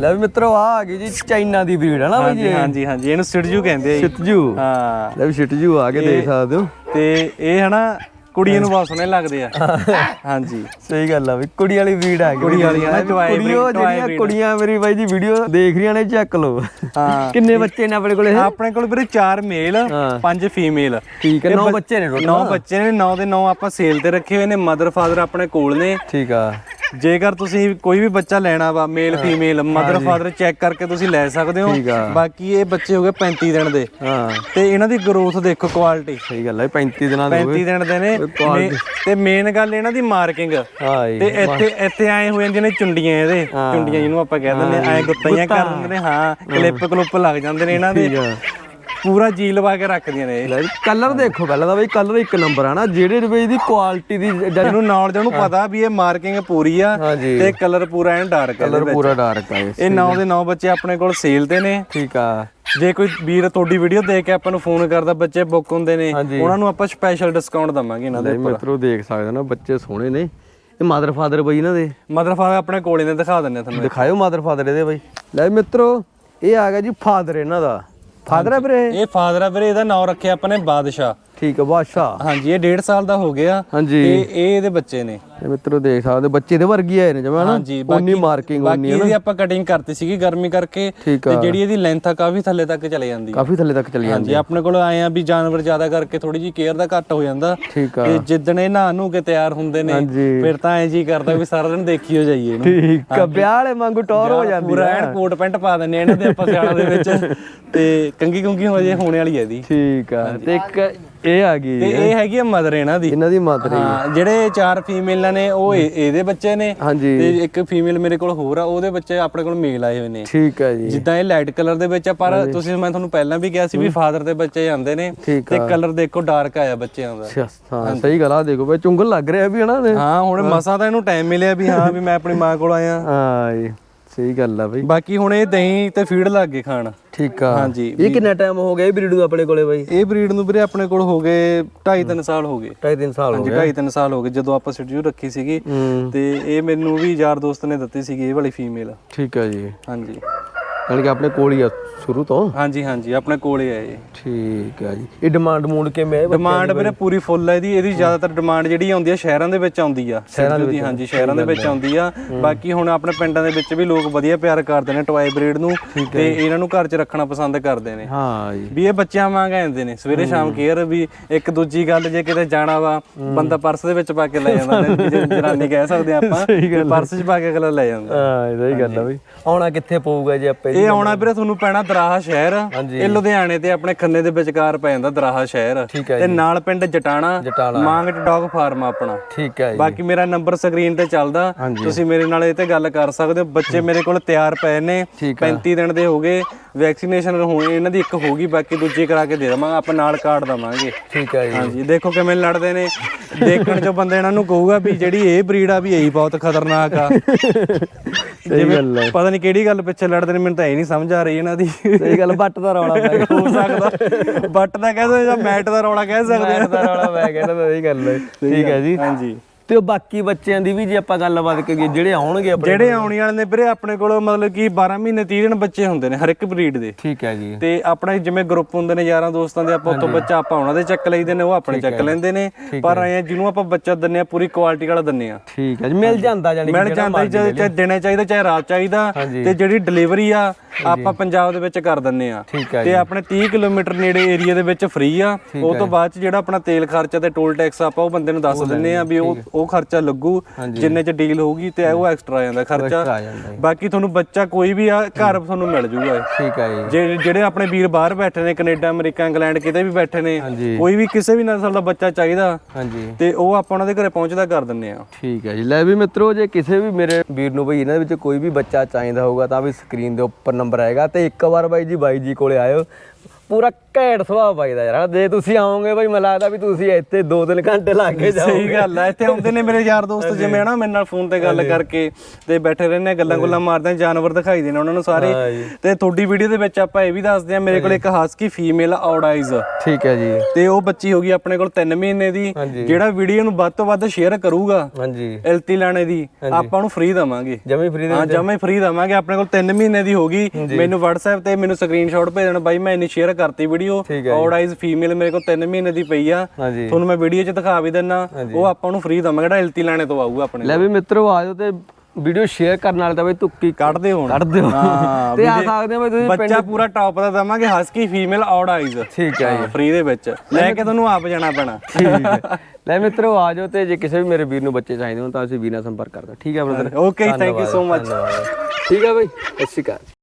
ਲੈ ਵੀ ਮਿੱਤਰੋ ਆ ਆ ਗਈ ਜੀ ਚਾਈਨਾ ਦੀ ਬਰੀਡ ਹੈ ਨਾ ਬਾਈ ਜੀ? ਹਾਂਜੀ ਹਾਂਜੀ ਹਾਂਜੀ ਇਹਨੂੰ ਸਿੜਜੂ ਕਹਿੰਦੇ ਆ ਜੀ। ਸਿੱਤਜੂ ਹਾਂ। ਲੈ ਵੀ ਸਿੱਤਜੂ ਆ ਕੇ ਦੇਖ ਸਕਦੇ ਹੋ। ਤੇ ਇਹ ਹਨਾ ਕੁੜੀਆਂ ਨੂੰ ਬਹੁਤ ਸੋਹਣੇ ਲੱਗਦੇ ਆ। ਹਾਂਜੀ। ਸਹੀ ਗੱਲ ਆ ਵੀ ਕੁੜੀ ਵਾਲੀ ਬਰੀਡ ਆ ਗਈ। ਕੁੜੀ ਵਾਲੀ ਆ ਨਾ, toy breed, ਕੁੜੀਓ ਜਿਹੜੀਆਂ breed। ਕੁੜੀਆਂ ਮੇਰੀ ਬਾਈ ਜੀ ਵੀਡੀਓ ਦੇਖ ਰਹੀਆਂ ਨੇ ਚੱਕ ਲਓ। ਹਾਂ। ਕਿੰਨੇ ਬੱਚੇ ਨੇ ਆਪਣੇ ਕੋਲੇ? ਇਹ? ਆਪਣੇ ਕੋਲ ਵੀਰੇ 4 ਮੇਲ ਹਾਂ। 5 ਫੀਮੇਲ ਠੀਕ ਹੈ ਨੌ ਬੱਚੇ ਨੇ ਟੋਟਲ 9 ਬੱਚੇ ਨੇ 9 ਦੇ 9 ਆਪਾਂ ਸੇਲ ਤੇ ਰੱਖੇ ਹੋਏ ਨੇ ਮਦਰ ਫਾਦਰ ਆਪਣੇ ਕੋਲ ਨੇ। ਠੀਕ ਆ। ਜੇਕਰ ਤੁਸੀਂ ਕੋਈ ਵੀ ਬੱਚਾ ਲੈਣਾ ਵਾ male female mother father check ਕਰਕੇ ਤੁਸੀਂ ਲੈ ਸਕਦੇ ਹੋ। ਠੀਕ ਆ। ਬਾਕੀ ਇਹ ਬੱਚੇ ਹੋ ਗਏ 35 ਦਿਨ ਦੇ। ਹਾਂ। ਤੇ ਇਹਨਾਂ ਦੀ ਗਰੋਥ ਦੇਖੋ ਕੁਆਲਿਟੀ ਸਹੀ ਗੱਲ ਹੈ 35 ਦਿਨਾਂ ਦੇ 35 ਦਿਨ ਦੇ ਨੇ। ਮੇ- ਤੇ ਮੇਨ ਗੱਲ ਇਹਨਾਂ ਦੀ ਮਾਰਕਿੰਗ ਹਾਂ ਜੀ ਤੇ ਇੱਥੇ ਇੱਥੇ ਆਏ ਹੋ ਜਾਂਦੀਆਂ ਨੇ ਚੁੰਡੀਆਂ ਇਹਦੇ। ਚੁੰਡੀਆਂ ਜਿਹਨੂੰ ਆਪਾਂ ਕਹਿ ਦਿੰਦੇ ਐ ਗੁੱਤਾਂ। ਕਰ ਦਿੰਦੇ ਨੇ ਹਾਂ। ਕਲਿੱਪ ਕਲੁੱਪ ਲੱਗ ਜਾਂਦੇ ਨੇ ਇਹਨਾਂ ਦੇ। ਪੂਰਾ ਜੀ ਲਵਾ ਕੇ ਰੱਖਦੀਆਂ ਨੇ ਇਹ। ਲੈ ਕਲਰ ਦੇਖੋ ਪਹਿਲਾਂ ਤਾਂ ਬਈ ਕਲਰ ਇੱਕ ਨੰਬਰ ਆ ਨਾ ਜਿਹੜੇ ਰੁਪਏ ਦੀ ਕੁਆਲਿਟੀ ਦੀ ਜਿਹਨੂੰ ਨੌਲੇਜ ਉਹਨੂੰ ਪਤਾ ਵੀ ਇਹ ਮਾਰਕਿੰਗ ਪੂਰੀ ਆ ਹਾਂਜੀ। ਤੇ ਕਲਰ ਪੂਰਾ ਐਨ ਡਾਰਕ ਕਲਰ ਪੂਰਾ ਡਾਰਕ ਆ ਇਹ। ਇਹ 9 ਦੇ 9 ਬੱਚੇ ਆਪਣੇ ਕੋਲ ਸੇਲ ਤੇ ਨੇ। ਠੀਕ ਆ। ਜੇ ਕੋਈ ਵੀਰ ਤੁਹਾਡੀ ਵੀਡੀਓ ਦੇਖ ਕੇ ਆਪਾਂ ਨੂੰ ਫੋਨ ਕਰਦਾ ਬੱਚੇ ਬੁੱਕ ਹੁੰਦੇ ਨੇ ਹਾਂਜੀ। ਉਹਨਾਂ ਨੂੰ ਆਪਾਂ ਸਪੈਸ਼ਲ ਡਿਸਕਾਊਂਟ ਦਵਾਂਗੇ ਇਹਨਾਂ ਲੈ ਦੇ ਮਿੱਤਰੋ ਦੇਖ ਸਕਦੇ ਹੋ ਨਾ ਬੱਚੇ ਸੋਹਣੇ ਨੇ। ਇਹ ਮਦਰ ਫਾਦਰ ਬਈ ਇਹਨਾਂ ਦੇ। ਮਦਰ ਫਾਦਰ ਆਪਣੇ ਕੋਲੇ ਨੇ ਦਿਖਾ ਦਿੰਨੇ ਤੁਹਾਨੂੰ। ਦਿਖਾਇਓ ਮਦਰ ਫਾਦਰ ਇਹਦੇ ਬਈ। ਲੈ ਮਿੱਤਰੋ ਇਹ ਆ ਗਿਆ ਜੀ ਫਾਦਰ ਇਹਨਾਂ ਦਾ। ਫਾਦਰ ਹੈ ਵੀਰੇ ਇਹ? ਫਾਦਰ ਆ ਵੀਰੇ ਇਹਦਾ ਨਾਮ ਰੱਖਿਆ ਆਪਾਂ ਨੇ ਬਾਦਸ਼ਾਹ। ਠੀਕ ਹੈ ਬਾਦਸ਼ਾਹ। ਹਾਂਜੀ ਇਹ 1.5 ਸਾਲ ਦਾ ਹੋ ਗਿਆ ਹਾਂਜੀ। ਤੇ ਇਹ ਇਹਦੇ ਬੱਚੇ ਨੇ। ਇਹ ਮਿੱਤਰੋ ਦੇਖ ਸਕਦੇ ਹੋ, ਬੱਚੇ ਦੇ ਵਰਗੀ ਆਏ ਨੇ ਜਮਾ ਨਾ। ਹਾਂਜੀ ਉਨੀ ਮਾਰਕਿੰਗ ਬਾਕੀ ਉਨੀ ਇਹਦੀ ਆਪਾਂ ਕਟਿੰਗ ਕਰਤੀ ਸੀਗੀ ਗਰਮੀ ਕਰਕੇ ਠੀਕ ਤੇ ਆ। ਜਿਹੜੀ ਇਹਦੀ ਲੈਂਥ ਆ ਕਾਫੀ ਥੱਲੇ ਤੱਕ ਚਲੇ ਜਾਂਦੀ ਆ। ਕਾਫੀ ਥੱਲੇ ਤੱਕ ਚਲੀ ਜਾਂਦੀ ਹਾਂਜੀ ਆਪਣੇ ਕੋਲ ਆਏ ਆ ਵੀ ਜਾਨਵਰ ਜ਼ਿਆਦਾ ਕਰਕੇ ਥੋੜੀ ਜੀ ਕੇਅਰ ਦਾ ਘੱਟ ਹੋ ਜਾਂਦਾ। ਠੀਕ ਆ। ਤੇ ਜਿੱਦਣ ਇਹ ਨਹਾ ਨੂੰ ਕੇ ਤਿਆਰ ਹੁੰਦੇ ਨੇ ਹਾਂਜੀ। ਫਿਰ ਤਾਂ ਐ ਜੀ ਕਰਦਾ ਵੀ ਸਾਰਾ ਦਿਨ ਦੇਖੀ ਹੋ ਜਾਈਏ ਇਹਨੂੰ। ਠੀਕ ਆ ਵਿਆਹ ਵਾਲੇ ਵਾਂਗੂ ਟੌਰ ਹੋ ਜਾਂਦੀ ਪੂਰਾ ਐਨ ਕੋਟ ਪੈਂਟ ਪਾ ਦਿੰਨੇ ਆ ਇਹਨਾਂ ਦੇ ਆਪਾਂ ਸਿਆਲਾਂ ਦੇ ਵਿੱਚ। ਤੇ ਕੰਗੀ ਕੁੰਗੀ ਹੋ ਜੇ ਹੋਣੇ ਵਾਲੀ ਹੈ ਇਹਦੀ। ਠੀਕ ਆ ਤੇ ਇੱਕ ਇਹ ਆ ਗਈ ਤੇ ਇਹ ਹੈਗੀ ਆ ਮਦਰ ਇਹਨਾਂ ਦੀ। ਇਹਨਾਂ ਦੀ ਮਾਤਰ ਹਾਂ। ਜਿਹੜੇ ਚਾਰ ਫੀਮੇਲਾਂ ਨੇ ਉਹ ਇਹ- ਇਹਦੇ ਬੱਚੇ ਨੇ ਹਾਂਜੀ। ਤੇ ਇੱਕ ਫੀਮੇਲ ਮੇਰੇ ਕੋਲ ਹੋਰ ਆ ਉਹਦੇ ਬੱਚੇ ਆਪਣੇ ਕੋਲ ਮੇਲ ਆਏ ਹੋਏ ਨੇ। ਠੀਕ ਆ ਜੀ। ਜਿੱਦਾਂ ਇਹ ਲਾਈਟ ਕਲਰ ਦੇ ਵਿੱਚ ਆ ਪਰ ਤੁਸੀਂ ਮੈਂ ਤੁਹਾਨੂੰ ਪਹਿਲਾਂ ਵੀ ਕਿਹਾ ਸੀ ਵੀ ਫਾਦਰ ਦੇ ਬੱਚੇ ਜਾਂਦੇ ਨੇ ਤੇ ਕਲਰ ਦੇਖੋ ਡਾਰਕ ਆਇਆ ਬੱਚਿਆਂ ਦਾ। ਹਾਂ ਸਹੀ ਗੱਲ ਆ ਦੇਖੋ ਬਈ ਚੁੰਗਲ ਲੱਗ ਰਿਹਾ ਵੀ ਹਨਾ। ਹਾਂ ਹੁਣ ਮਸਾ ਤਾਂ ਇਹਨੂੰ ਟਾਈਮ ਮਿਲਿਆ ਵੀ ਹਾਂ ਵੀ ਮੈਂ ਆਪਣੀ ਮਾਂ ਕੋਲ ਆਇਆ। ਹਾਂ ਜੀ। ਸਹੀ ਗੱਲ ਆ ਬਈ। ਬਾਕੀ ਹੁਣ ਇਹ ਦਹੀਂ ਤੇ ਫੀਡ ਲੱਗ ਗਏ ਖਾਣ। ਠੀਕ ਆ। ਹਾਂਜੀ ਇਹ ਕਿੰਨਾ ਟਾਈਮ ਹੋ ਗਿਆ ਇਹ ਬਰੀਡ ਨੂੰ ਆਪਣੇ ਕੋਲੇ ਬਈ? ਇਹ ਬਰੀਡ ਨੂੰ ਵੀਰੇ ਆਪਣੇ ਕੋਲ ਹੋ ਗਏ 2.5 3 ਸਾਲ ਹੋ ਗਏ। ਢਾਈ ਤਿੰਨ ਸਾਲ ਹੋ ਹਾਂਜੀ 2.5 3 ਸਾਲ ਹੋ ਗਏ ਜਦੋਂ ਆਪਾਂ ਸਿਟਿਊ ਰੱਖੀ ਸੀਗੀ। ਤੇ ਇਹ ਮੈਨੂੰ ਵੀ ਯਾਰ ਦੋਸਤ ਨੇ ਦਿੱਤੀ ਸੀਗੀ ਇਹ ਵਾਲੀ ਫੀਮੇਲ ਠੀਕ ਆ ਜੀ। ਹਾਂਜੀ। ਯਾਨੀ ਕਿ ਆਪਣੇ ਕੋਲ ਹੀ ਆ ਸ਼ੁਰੂ ਤੋਂ? ਹਾਂਜੀ ਹਾਂਜੀ ਆਪਣੇ ਕੋਲੇ ਆ ਇਹ। ਠੀਕ ਆ ਜੀ। ਇਹ ਡਿਮਾਂਡ ਮੂਡ ਕਿਵੇਂ ਹੈ ਡਿਮਾਂਡ ਵੀਰੇ ਪੂਰੀ ਫੁੱਲ ਹੈ ਇਹਦੀ। ਇਹਦੀ ਜ਼ਿਆਦਾਤਰ ਡਿਮਾਂਡ ਜਿਹੜੀ ਆਉਂਦੀ ਆ ਸ਼ਹਿਰਾਂ ਦੇ ਵਿੱਚ ਆਉਂਦੀ ਆ। ਸ਼ਹਿਰਾਂ ਦੇ ਹਾਂਜੀ ਸ਼ਹਿਰਾਂ ਦੇ ਵਿੱਚ ਆਉਂਦੀ ਆ। ਬਾਕੀ ਹੁਣ ਆਪਣੇ ਪਿੰਡਾਂ ਦੇ ਵਿੱਚ ਵੀ ਲੋਕ ਵਧੀਆ ਪਿਆਰ ਕਰਦੇ ਨੇ ਟੌਏ ਬਰੀਡ ਨੂੰ ਤੇ ਇਹਨਾਂ ਨੂੰ ਘਰ 'ਚ ਰੱਖਣਾ ਪਸੰਦ ਕਰਦੇ ਨੇ। ਹਾਂ ਜੀ। ਵੀ ਇਹ ਬੱਚਿਆਂ ਵਾਂਗ ਆਉਂਦੇ ਨੇ। ਸਵੇਰੇ ਸ਼ਾਮ ਕੇਅਰ ਵੀ ਇੱਕ ਦੂਜੀ ਗੱਲ ਜੇ ਕਿਤੇ ਜਾਣਾ ਵਾ ਬੰਦਾ ਪਰਸ ਦੇ ਵਿੱਚ ਪਾ ਕੇ ਲੈ ਜਾਂਦਾ ਨੇ, ਜਨਾਨੀ ਕਹਿ ਸਕਦੇ ਆਪਾਂ ਵੀ ਪਰਸ 'ਚ ਪਾ ਕੇ ਅਗਲਾ ਲੈ ਜਾਂਦਾ। ਹਾਂ ਸਹੀ ਗੱਲ ਆ ਬਈ। ਆਉਣਾ ਕਿੱਥੇ ਪਊਗਾ ਜੀ ਆਪੇ ਇਹ ਆਉਣਾ ਵੀਰੇ ਤੁਹਾਨੂੰ ਪੈਣਾ ਦਰਾਹਾ ਸ਼ਹਿਰ। ਇਹ ਲੁਧਿਆਣੇ ਤੇ ਆਪਣੇ ਖੰਨੇ ਦੇ ਵਿਚਕਾਰ ਪੈ ਜਾਂਦਾ ਦਰਾਹਾ ਸ਼ਹਿਰ। ਤੇ ਨਾਲ ਪਿੰਡ ਜਟਾਣਾ। ਮਾਂਗਟ ਡੌਗ ਫਾਰਮ ਆਪਣਾ। ਠੀਕ ਹੈ ਜੀ। ਬਾਕੀ ਮੇਰਾ ਨੰਬਰ ਸਕਰੀਨ ਤੇ ਚੱਲਦਾ। ਤੁਸੀਂ ਮੇਰੇ ਨਾਲ ਇਹ ਤੇ ਗੱਲ ਕਰ ਸਕਦੇ ਹੋ। ਬੱਚੇ ਮੇਰੇ ਕੋਲ ਤਿਆਰ ਪਏ ਨੇ। ਠੀਕ 35 ਦਿਨ ਦੇ ਹੋ ਗਏ। ਵੈਕਸੀਨੇਸ਼ਨ ਹੋਣੀ ਇਹਨਾਂ ਦੀ ਇੱਕ ਹੋ ਗਈ ਬਾਕੀ ਦੂਜੀ ਕਰਾ ਕੇ ਦੇ ਦੇਵਾਂਗੇ। ਆਪਾਂ ਨਾਲ ਕਾਰਡ ਦਵਾਂਗੇ। ਠੀਕ ਹੈ ਜੀ। ਹਾਂਜੀ ਦੇਖੋ ਕਿਵੇਂ ਲੜਦੇ ਨੇ। ਦੇਖਣ ਚ ਬੰਦੇ ਇਹਨਾਂ ਨੂੰ ਕਹੂਗਾ ਵੀ ਜਿਹੜੀ ਇਹ ਬਰੀਡ ਆ ਵੀ ਇਹੀ ਬਹੁਤ ਖਤਰਨਾਕ ਆ। ਸਹੀ ਗੱਲ ਹੈ ਪਤਾ ਨਹੀਂ ਕਿਹੜੀ ਗੱਲ ਪਿੱਛੇ ਲੜਦੇ ਨੇ ਮੈਨੂੰ ਤਾਂ ਇਹ ਨਹੀਂ ਸਮਝ ਆ ਰਹੀ ਇਹਨਾਂ ਦੀ। ਸਹੀ ਗੱਲ ਬੱਟ ਦਾ ਰੌਲਾ ਪੈ ਗਿਆ। ਹੋ ਸਕਦਾ। ਬੱਟ ਦਾ ਕਹਿ ਸਕਦੇ ਜਾਂ ਮੈਟ ਦਾ ਰੌਲਾ ਕਹਿ ਸਕਦੇ ਦਾ ਰੌਲਾ ਪੈ ਗਿਆ ਨਾ ਸਹੀ ਗੱਲ ਹੈ ਠੀਕ ਹੈ ਜੀ। ਹਾਂਜੀ। ਤੇ ਉਹ ਬਾਕੀ ਬੱਚਿਆਂ ਦੀ ਵੀ ਜੇ ਆਪਾਂ ਗੱਲਬਾਤ ਕਰੀਏ ਜਿਹੜੇ ਆਉਣਗੇ ਆਪਣੇ ਜਿਹੜੇ ਆਉਣੀ ਵਾਲੇ ਨੇ ਵੀਰੇ ਆਪਣੇ ਕੋਲ ਮਤਲਬ ਕਿ 12 ਮਹੀਨੇ 30 ਦਿਨ ਬੱਚੇ ਹੁੰਦੇ ਨੇ ਹਰ ਇੱਕ ਬਰੀਡ ਦੇ। ਠੀਕ ਹੈ ਜੀ। ਤੇ ਆਪਣੇ ਜਿਵੇਂ ਗਰੁੱਪ ਹੁੰਦੇ ਨੇ ਯਾਰਾਂ ਦੋਸਤਾਂ ਦੇ ਆਪਾਂ ਉੱਥੋਂ ਬੱਚਾ ਆਪਾਂ ਉਹਨਾਂ ਦੇ ਚੱਕ ਲਈਦੇ ਨੇ ਉਹ ਆਪਣੇ ਚੱਕ ਲੈਂਦੇ ਨੇ। ਪਰ ਐ ਜਿਹਨੂੰ ਆਪਾਂ ਬੱਚਾ ਦਿੰਨੇ ਆ ਪੂਰੀ ਕੁਆਲਿਟੀ ਵਾਲਾ ਦਿੰਨੇ ਆ। ਠੀਕ ਹੈ ਜੀ ਮਿਲ ਜਾਂਦਾ ਜਾਨੀ ਮਿਲ ਜਾਂਦਾ ਚਾਹੇ ਦਿਨੇ ਚਾਹੀਦਾ ਚਾਹੇ ਰਾਤ ਚਾਹੀਦਾ ਤੇ ਜਿਹੜੀ ਡਿਲੀਵਰੀ ਆ ਆਪਾਂ ਪੰਜਾਬ ਦੇ ਵਿੱਚ ਕਰ ਦਿੰਨੇ ਆ। ਤੇ ਆਪਣੇ 30 ਕਿਲੋਮੀਟਰ ਨੇੜੇ ਏਰੀਆ ਦੇ ਵਿੱਚ ਫ੍ਰੀ ਆ। ਉਹ ਤੋਂ ਬਾਅਦ ਜਿਹੜਾ ਆਪਣਾ ਤੇਲ ਖਰਚਾ ਤੇ ਟੋਲ ਟੈਕਸ ਆਪਾਂ ਉਹ ਬੰਦੇ ਨੂੰ ਦੱਸ ਦਿੰਨੇ ਆ ਵੀ ਉਹ ਉਹ ਖਰਚਾ ਲੱਗੂ ਜਿੰਨੇ ਚ ਡੀਲ ਹੋਊਗੀ ਤੇ ਉਹ ਐਕਸਟਰਾ ਆ ਜਾਂਦਾ ਖਰਚਾ। ਬਾਕੀ ਤੁਹਾਨੂੰ ਬੱਚਾ ਕੋਈ ਵੀ ਆ ਘਰ ਤੁਹਾਨੂੰ ਮਿਲ ਜੂਗਾ। ਠੀਕ ਹੈ ਜੀ। ਜਿਹੜੇ ਆਪਣੇ ਵੀਰ ਬਾਹਰ ਬੈਠੇ ਨੇ ਕੈਨੇਡਾ ਅਮਰੀਕਾ ਇੰਗਲੈਂਡ ਕਿਤੇ ਵੀ ਬੈਠੇ ਨੇ। ਕੋਈ ਵੀ ਕਿਸੇ ਵੀ ਨਸਲ ਦਾ ਬੱਚਾ ਚਾਹੀਦਾ ਹਾਂਜੀ। ਤੇ ਉਹ ਆਪਾਂ ਉਹਨਾਂ ਦੇ ਘਰੇ ਪਹੁੰਚਦਾ ਕਰ ਦਿੰਨੇ ਆ। ਠੀਕ ਹੈ ਜੀ। ਲੈ ਵੀ ਮਿੱਤਰੋ ਜੇ ਕਿਸੇ ਵੀ ਮੇਰੇ ਵੀਰ ਨੂੰ ਬਈ ਇਹਨਾਂ ਦੇ ਵਿੱਚ ਕੋਈ ਵੀ ਬੱਚਾ ਚਾਹੀਦਾ ਹੋਊਗਾ ਤਾਂ ਵੀ ਸਕਰੀਨ ਦੇ ਉੱਪਰ ਨੰਬਰ ਆਏਗਾ। ਤੇ ਇੱਕ ਵਾਰ ਬਾਈ ਜੀ ਬਾਈ ਜੀ ਕੋਲੇ ਆਇਓ। ਪੂਰਾ ਘੈਂਟ ਸੁਭਾਅ ਬਾਈ ਦਾ ਯਾਰ। ਜੇ ਤੁਸੀਂ ਆਓਗੇ ਬਾਈ ਮੈਨੂੰ ਲੱਗਦਾ ਵੀ ਤੁਸੀਂ ਇੱਥੇ 2-3 ਘੰਟੇ ਲਾ ਕੇ ਜਾਓਗੇ। ਸਹੀ ਗੱਲ ਆ ਇੱਥੇ ਆਉਂਦੇ ਨੇ ਮੇਰੇ ਯਾਰ ਦੋਸਤ ਜਿਵੇਂ ਹਨਾ ਮੇਰੇ ਨਾਲ ਫੋਨ ਤੇ ਗੱਲ ਕਰਕੇ ਤੇ ਬੈਠੇ ਰਹਿੰਦੇ ਗੱਲਾਂ ਗੁੱਲਾਂ ਮਾਰਦੇ ਆ ਜਾਨਵਰ ਦਿਖਾਈ ਦੇ ਨੇ ਉਹਨਾਂ ਨੂੰ ਸਾਰੇ। ਤੇ ਤੁਹਾਡੀ ਵੀਡੀਓ ਦੇ ਵਿੱਚ ਆਪਾਂ ਇਹ ਵੀ ਦੱਸਦੇ ਆ ਮੇਰੇ ਕੋਲ ਇੱਕ ਹਸਕੀ ਫੀਮੇਲ ਆਉਡਾਈਜ਼ ਠੀਕ ਹੈ ਜੀ। ਤੇ ਉਹ ਬੱਚੀ ਹੋ ਗਈ ਆਪਣੇ ਕੋਲ 3 ਮਹੀਨੇ ਦੀ। ਜਿਹੜਾ ਵੀਡੀਓ ਨੂੰ ਵੱਧ ਤੋਂ ਵੱਧ ਸ਼ੇਅਰ ਕਰੂਗਾ ਹਾਂਜੀ। ਐਲਤੀ ਲਾਣੇ ਦੀ ਆਪਾਂ ਨੂੰ ਫ੍ਰੀ ਦਵਾਂਗੇ। ਜਮੀ ਫਰੀ ਦੇ ਹਾਂ ਜਮੇ ਫ੍ਰੀ ਦਵਾਂਗੇ ਆਪਣੇ ਕੋਲ 3 ਮਹੀਨੇ ਦੀ ਹੋ ਗਈ। ਮੈਨੂੰ WhatsApp ਤੇ ਮੈਨੂੰ ਸਕਰੀਨਸ਼ਾਟ ਭੇਜ ਦੇਣਾ ਬਾਈ ਮੈਂ ਇੰਨੀ ਸ਼ੇਅਰ ਕਰਤੀ ਵੀਡੀਓ। ਆਉਡਾਈਜ਼ ਫੀਮੇਲ ਮੇਰੇ ਕੋਲ 3 ਮਹੀਨੇ ਦੀ ਪਈ ਆ। ਤੁਹਾਨੂੰ ਮੈਂ ਵੀਡੀਓ 'ਚ ਦਿਖਾ ਵੀ ਦਿੰਨਾ। ਉਹ ਆਪਾਂ ਨੂੰ ਫ੍ਰੀ ਦਵਾਂਗੇ ਜਿਹੜਾ ਐਲਤੀ ਲਾਣੇ ਤੋਂ ਆਊਗਾ ਆਪਣੇ ਲੈ ਵੀ ਮਿੱਤਰੋ ਆ ਜਾਓ ਤੇ ਵੀਡੀਓ ਸ਼ੇਅਰ ਕਰਨ ਵਾਲੇ ਤਾਂ ਬਈ ਤੁੱਕੀ ਕੱਢਦੇ ਹੋਣ। ਕੱਢ ਦਿਓ ਹਾਂ, ਤੇ ਆ ਸਕਦੇ ਹੋ ਬਈ ਤੁਸੀਂ ਬੱਚਾ ਪੂਰਾ ਟੌਪ ਦਾ ਦਵਾਂਗੇ ਹਸਕੀ ਫੀਮੇਲ ਆਉਡਾਈਜ਼ ਠੀਕ ਹੈ ਫ੍ਰੀ ਦੇ ਵਿੱਚ। ਲੈ ਕੇ ਤੁਹਾਨੂੰ ਆਪ ਜਾਣਾ ਪੈਣਾ। ਠੀਕ ਹੈ। ਲੈ ਮਿੱਤਰੋ ਆ ਜਾਓ ਤੇ ਜੇ ਕਿਸੇ ਵੀ ਮੇਰੇ ਵੀਰ ਨੂੰ ਬੱਚੇ ਚਾਹੀਦੇ ਹੋਣ ਤਾਂ ਅਸੀਂ ਵੀਰ ਨਾਲ ਸੰਪਰਕ ਕਰਦਾ। ਠੀਕ ਹੈ brother okay thank you so much ਠੀਕ ਹੈ ਬਈ ਸਤਿ ਸ਼੍ਰੀ ਅਕਾਲ।